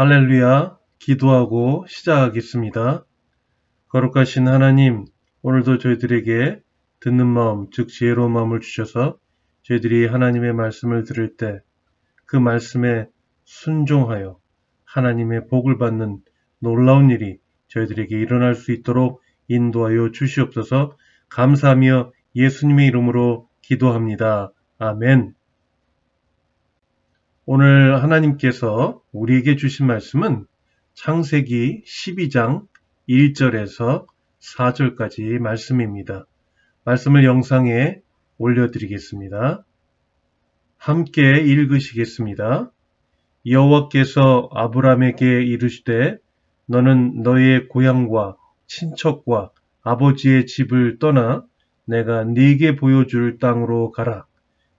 할렐루야, 기도하고 시작하겠습니다. 거룩하신 하나님, 오늘도 저희들에게 듣는 마음, 즉 지혜로운 마음을 주셔서 저희들이 하나님의 말씀을 들을 때 그 말씀에 순종하여 하나님의 복을 받는 놀라운 일이 저희들에게 일어날 수 있도록 인도하여 주시옵소서 감사하며 예수님의 이름으로 기도합니다. 아멘. 오늘 하나님께서 우리에게 주신 말씀은 창세기 12장 1절에서 4절까지 말씀입니다. 말씀을 영상에 올려드리겠습니다. 함께 읽으시겠습니다. 여호와께서 아브람에게 이르시되 너는 너의 고향과 친척과 아버지의 집을 떠나 내가 네게 보여줄 땅으로 가라.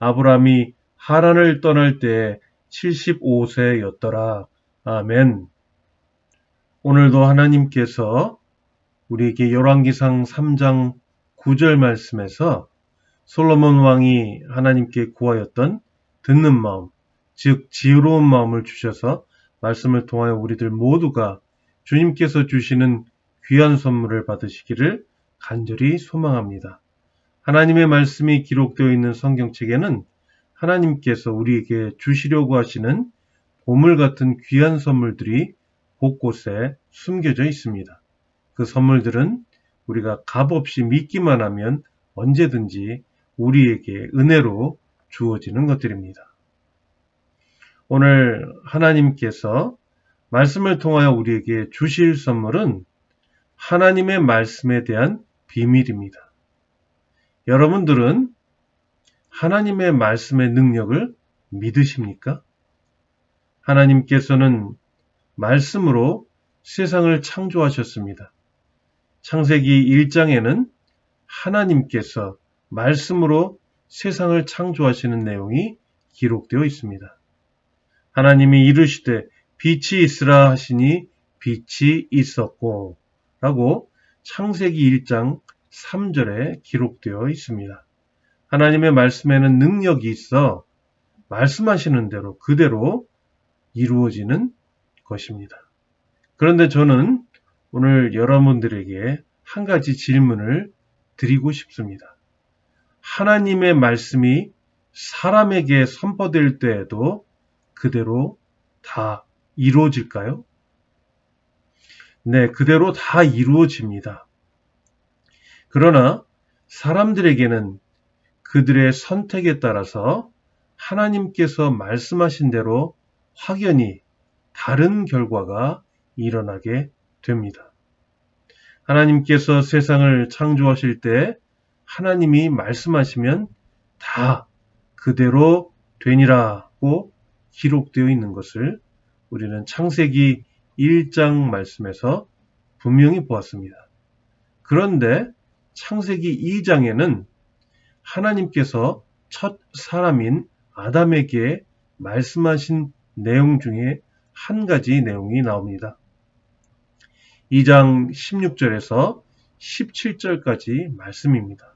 아브람이 하란을 떠날 때 75세였더라. 아멘. 오늘도 하나님께서 우리에게 열왕기상 3장 9절 말씀에서 솔로몬 왕이 하나님께 구하였던 듣는 마음, 즉 지혜로운 마음을 주셔서 말씀을 통하여 우리들 모두가 주님께서 주시는 귀한 선물을 받으시기를 간절히 소망합니다. 하나님의 말씀이 기록되어 있는 성경책에는 하나님께서 우리에게 주시려고 하시는 보물 같은 귀한 선물들이 곳곳에 숨겨져 있습니다. 그 선물들은 우리가 값없이 믿기만 하면 언제든지 우리에게 은혜로 주어지는 것들입니다. 오늘 하나님께서 말씀을 통하여 우리에게 주실 선물은 하나님의 말씀에 대한 비밀입니다. 여러분들은 하나님의 말씀의 능력을 믿으십니까? 하나님께서는 말씀으로 세상을 창조하셨습니다. 창세기 1장에는 하나님께서 말씀으로 세상을 창조하시는 내용이 기록되어 있습니다. 하나님이 이르시되 빛이 있으라 하시니 빛이 있었고 라고 창세기 1장 3절에 기록되어 있습니다. 하나님의 말씀에는 능력이 있어 말씀하시는 대로 그대로 이루어지는 것입니다. 그런데 저는 오늘 여러분들에게 한 가지 질문을 드리고 싶습니다. 하나님의 말씀이 사람에게 선포될 때에도 그대로 다 이루어질까요? 네, 그대로 다 이루어집니다. 그러나 사람들에게는 그들의 선택에 따라서 하나님께서 말씀하신 대로 확연히 다른 결과가 일어나게 됩니다. 하나님께서 세상을 창조하실 때 하나님이 말씀하시면 다 그대로 되니라고 기록되어 있는 것을 우리는 창세기 1장 말씀에서 분명히 보았습니다. 그런데 창세기 2장에는 하나님께서 첫 사람인 아담에게 말씀하신 내용 중에 한 가지 내용이 나옵니다. 2장 16절에서 17절까지 말씀입니다.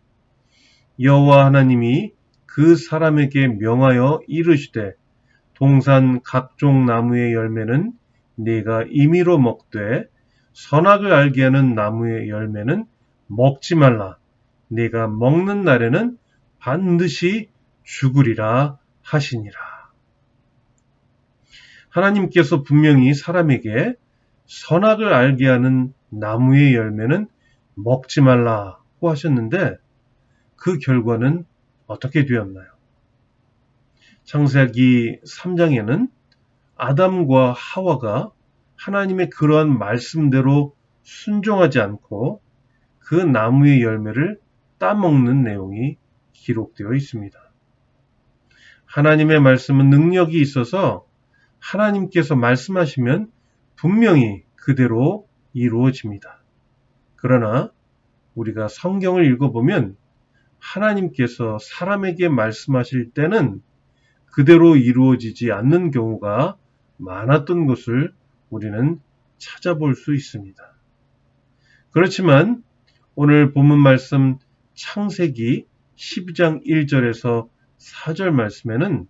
여호와 하나님이 그 사람에게 명하여 이르시되 동산 각종 나무의 열매는 네가 임의로 먹되 선악을 알게 하는 나무의 열매는 먹지 말라. 네가 먹는 날에는 반드시 죽으리라 하시니라. 하나님께서 분명히 사람에게 선악을 알게 하는 나무의 열매는 먹지 말라고 하셨는데 그 결과는 어떻게 되었나요? 창세기 3장에는 아담과 하와가 하나님의 그러한 말씀대로 순종하지 않고 그 나무의 열매를 따먹는 내용이 기록되어 있습니다. 하나님의 말씀은 능력이 있어서 하나님께서 말씀하시면 분명히 그대로 이루어집니다. 그러나 우리가 성경을 읽어보면 하나님께서 사람에게 말씀하실 때는 그대로 이루어지지 않는 경우가 많았던 것을 우리는 찾아볼 수 있습니다. 그렇지만 오늘 본문 말씀 창세기 12장 1절에서 4절 말씀에는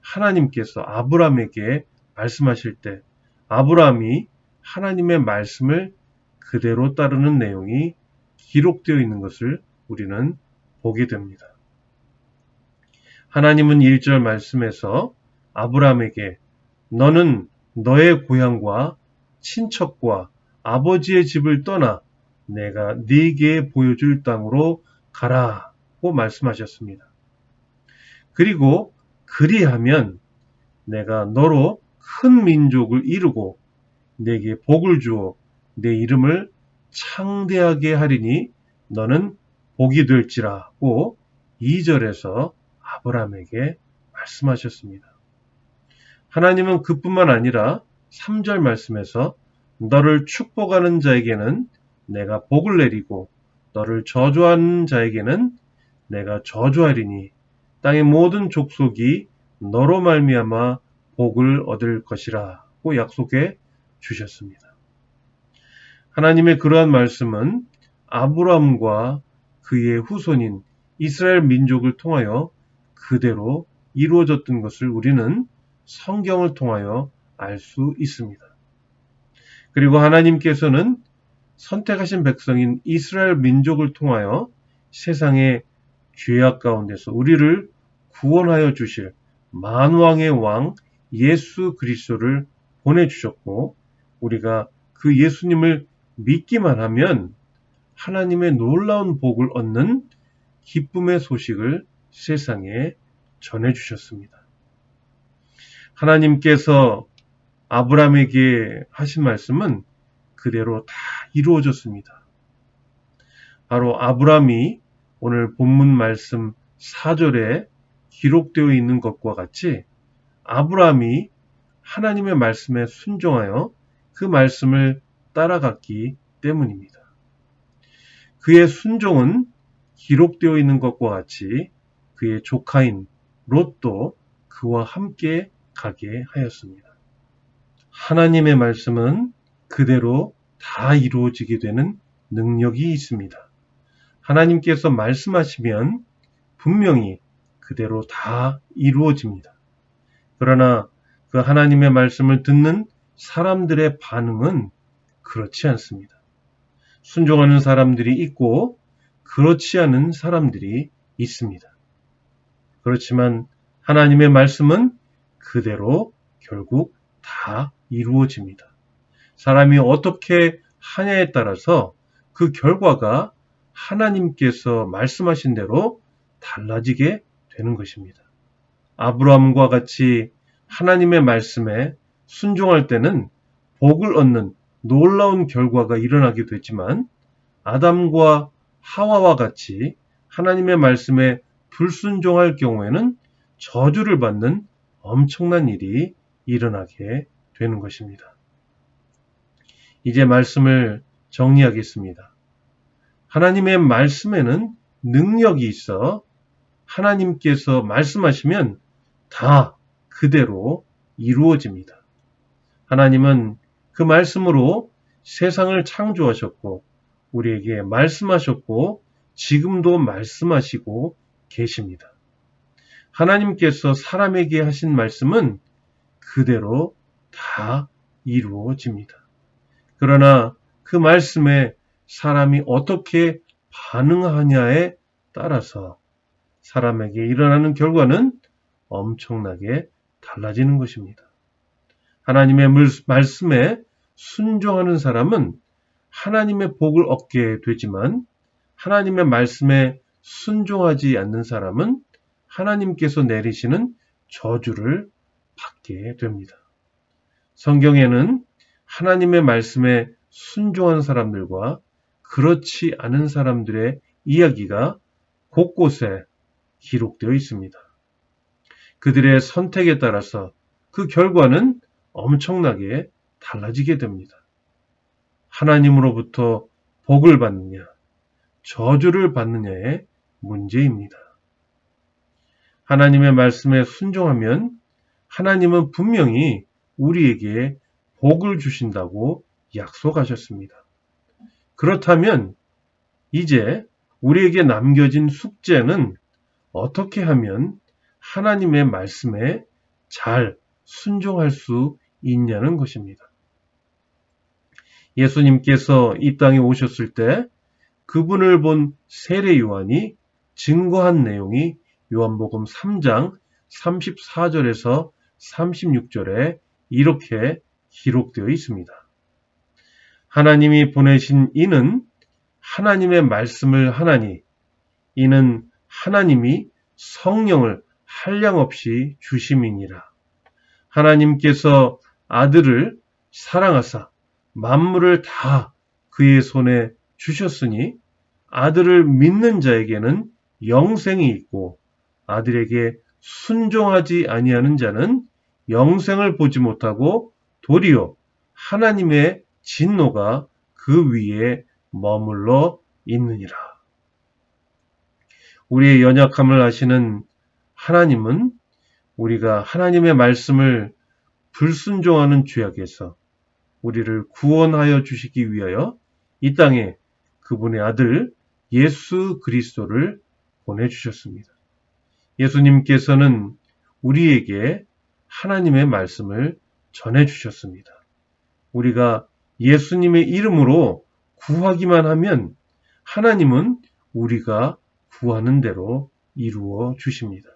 하나님께서 아브라함에게 말씀하실 때 아브라함이 하나님의 말씀을 그대로 따르는 내용이 기록되어 있는 것을 우리는 보게 됩니다. 하나님은 1절 말씀에서 아브라함에게 너는 너의 고향과 친척과 아버지의 집을 떠나 내가 네게 보여줄 땅으로 가라고 말씀하셨습니다. 그리고 그리하면 내가 너로 큰 민족을 이루고 내게 복을 주어 내 이름을 창대하게 하리니 너는 복이 될지라고 2절에서 아브라함에게 말씀하셨습니다. 하나님은 그뿐만 아니라 3절 말씀에서 너를 축복하는 자에게는 내가 복을 내리고 너를 저주하는 자에게는 내가 저주하리니 땅의 모든 족속이 너로 말미암아 복을 얻을 것이라고 약속해 주셨습니다. 하나님의 그러한 말씀은 아브라함과 그의 후손인 이스라엘 민족을 통하여 그대로 이루어졌던 것을 우리는 성경을 통하여 알 수 있습니다. 그리고 하나님께서는 선택하신 백성인 이스라엘 민족을 통하여 세상의 죄악 가운데서 우리를 구원하여 주실 만왕의 왕 예수 그리스도를 보내주셨고 우리가 그 예수님을 믿기만 하면 하나님의 놀라운 복을 얻는 기쁨의 소식을 세상에 전해주셨습니다. 하나님께서 아브라함에게 하신 말씀은 그대로 다 이루어졌습니다. 바로 아브라함이 오늘 본문 말씀 4절에 기록되어 있는 것과 같이 아브라함이 하나님의 말씀에 순종하여 그 말씀을 따라갔기 때문입니다. 그의 순종은 기록되어 있는 것과 같이 그의 조카인 롯도 그와 함께 가게 하였습니다. 하나님의 말씀은 그대로 다 이루어지게 되는 능력이 있습니다. 하나님께서 말씀하시면 분명히 그대로 다 이루어집니다. 그러나 그 하나님의 말씀을 듣는 사람들의 반응은 그렇지 않습니다. 순종하는 사람들이 있고 그렇지 않은 사람들이 있습니다. 그렇지만 하나님의 말씀은 그대로 결국 다 이루어집니다. 사람이 어떻게 하냐에 따라서 그 결과가 하나님께서 말씀하신 대로 달라지게 되는 것입니다. 아브라함과 같이 하나님의 말씀에 순종할 때는 복을 얻는 놀라운 결과가 일어나게 되지만 아담과 하와와 같이 하나님의 말씀에 불순종할 경우에는 저주를 받는 엄청난 일이 일어나게 되는 것입니다. 이제 말씀을 정리하겠습니다. 하나님의 말씀에는 능력이 있어 하나님께서 말씀하시면 다 그대로 이루어집니다. 하나님은 그 말씀으로 세상을 창조하셨고 우리에게 말씀하셨고 지금도 말씀하시고 계십니다. 하나님께서 사람에게 하신 말씀은 그대로 다 이루어집니다. 그러나 그 말씀에 사람이 어떻게 반응하냐에 따라서 사람에게 일어나는 결과는 엄청나게 달라지는 것입니다. 하나님의 말씀에 순종하는 사람은 하나님의 복을 얻게 되지만 하나님의 말씀에 순종하지 않는 사람은 하나님께서 내리시는 저주를 받게 됩니다. 성경에는 하나님의 말씀에 순종한 사람들과 그렇지 않은 사람들의 이야기가 곳곳에 기록되어 있습니다. 그들의 선택에 따라서 그 결과는 엄청나게 달라지게 됩니다. 하나님으로부터 복을 받느냐, 저주를 받느냐의 문제입니다. 하나님의 말씀에 순종하면 하나님은 분명히 우리에게 복을 주신다고 약속하셨습니다. 그렇다면 이제 우리에게 남겨진 숙제는 어떻게 하면 하나님의 말씀에 잘 순종할 수 있냐는 것입니다. 예수님께서 이 땅에 오셨을 때 그분을 본 세례 요한이 증거한 내용이 요한복음 3장 34절에서 36절에 이렇게 기록되어 있습니다. 하나님이 보내신 이는 하나님의 말씀을 하나니 이는 하나님이 성령을 한량없이 주심이니라. 하나님께서 아들을 사랑하사 만물을 다 그의 손에 주셨으니 아들을 믿는 자에게는 영생이 있고 아들에게 순종하지 아니하는 자는 영생을 보지 못하고 도리어 하나님의 진노가 그 위에 머물러 있느니라. 우리의 연약함을 아시는 하나님은 우리가 하나님의 말씀을 불순종하는 죄악에서 우리를 구원하여 주시기 위하여 이 땅에 그분의 아들 예수 그리스도를 보내주셨습니다. 예수님께서는 우리에게 하나님의 말씀을 전해주셨습니다. 우리가 예수님의 이름으로 구하기만 하면 하나님은 우리가 구하는 대로 이루어 주십니다.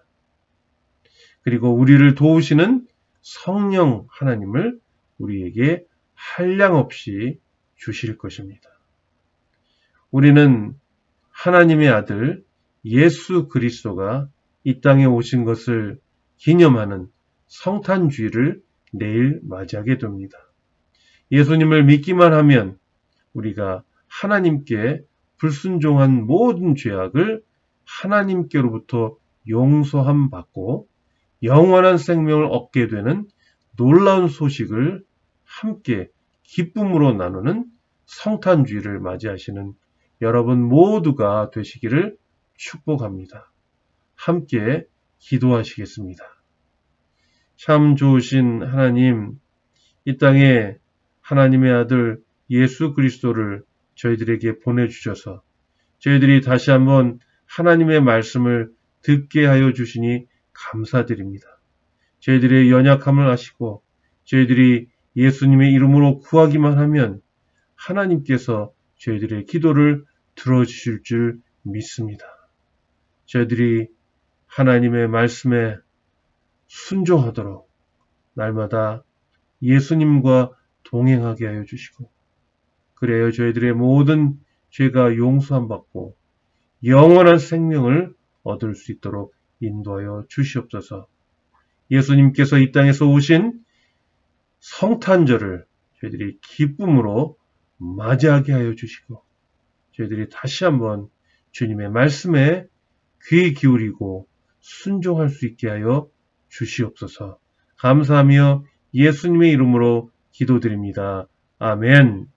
그리고 우리를 도우시는 성령 하나님을 우리에게 한량없이 주실 것입니다. 우리는 하나님의 아들 예수 그리스도가 이 땅에 오신 것을 기념하는 성탄주의를 내일 맞이하게 됩니다. 예수님을 믿기만 하면 우리가 하나님께 불순종한 모든 죄악을 하나님께로부터 용서함 받고 영원한 생명을 얻게 되는 놀라운 소식을 함께 기쁨으로 나누는 성탄주의를 맞이하시는 여러분 모두가 되시기를 축복합니다. 함께 기도하시겠습니다. 참 좋으신 하나님, 이 땅에 하나님의 아들 예수 그리스도를 저희들에게 보내주셔서 저희들이 다시 한번 하나님의 말씀을 듣게 하여 주시니 감사드립니다. 저희들의 연약함을 아시고 저희들이 예수님의 이름으로 구하기만 하면 하나님께서 저희들의 기도를 들어주실 줄 믿습니다. 저희들이 하나님의 말씀에 순종하도록 날마다 예수님과 동행하게 하여 주시고 그래야 저희들의 모든 죄가 용서함 받고 영원한 생명을 얻을 수 있도록 인도하여 주시옵소서. 예수님께서 이 땅에서 오신 성탄절을 저희들이 기쁨으로 맞이하게 하여 주시고 저희들이 다시 한번 주님의 말씀에 귀 기울이고 순종할 수 있게 하여 주시옵소서. 감사하며 예수님의 이름으로 기도드립니다. 아멘.